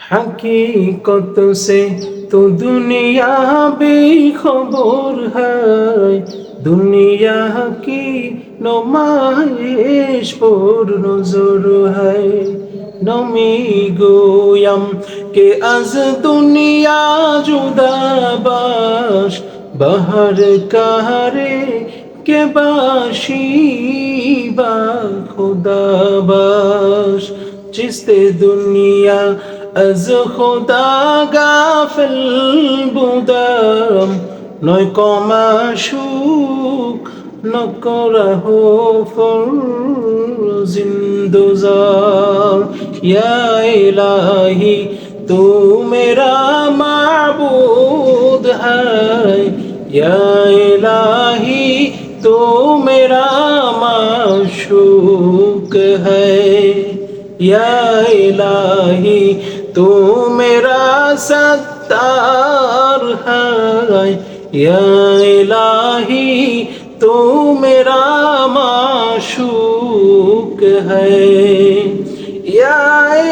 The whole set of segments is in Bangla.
हकीकत से तो दुनिया बेखबर है दुनिया की नुमाइश पर नजर है नमी गोयम के अज दुनिया जुदाबाश बहर कहरे के बाशी बा खुदाबाश चिस्ते दुनिया از خدا غافل بودم نویکو مشوق نکره فرزین دوزار یا الہی تو میرا معبود ہے یا الہی تو میرا معشوق ہے یا الہی तू मेरा सत्तार है, या इलाही, तू मेरा माशूक है। या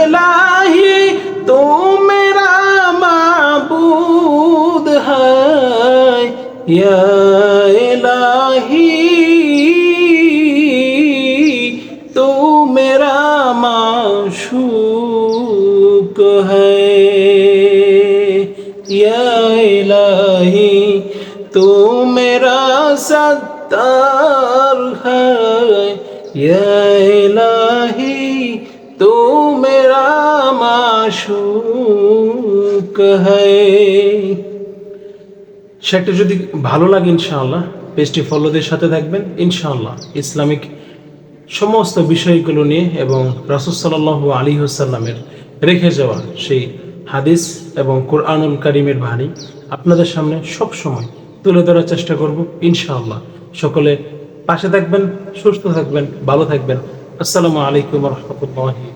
इलाही, तू मेरा माबूद है, या इलाही। माशूक है या इलाही तू मेरा सत्तार है या इलाही तू मेरा माशूक है সেটা যদি ভালো লাগে ইনশাআল্লাহ পেজটি ফলোদের সাথে থাকবেন ইনশাআল্লাহ ইসলামিক সমস্ত বিষয়গুলো নিয়ে এবং রাসুল সাল্লাহ আলী হুসাল্লামের রেখে যাওয়া সেই হাদিস এবং কোরআনুল করিমের বাণী আপনাদের সামনে সব সময় তুলে ধরার চেষ্টা করব, ইনশাআল্লাহ। সকলে পাশে থাকবেন, সুস্থ থাকবেন, ভালো থাকবেন। আসসালামু আলাইকুম রহমতুল্লাহি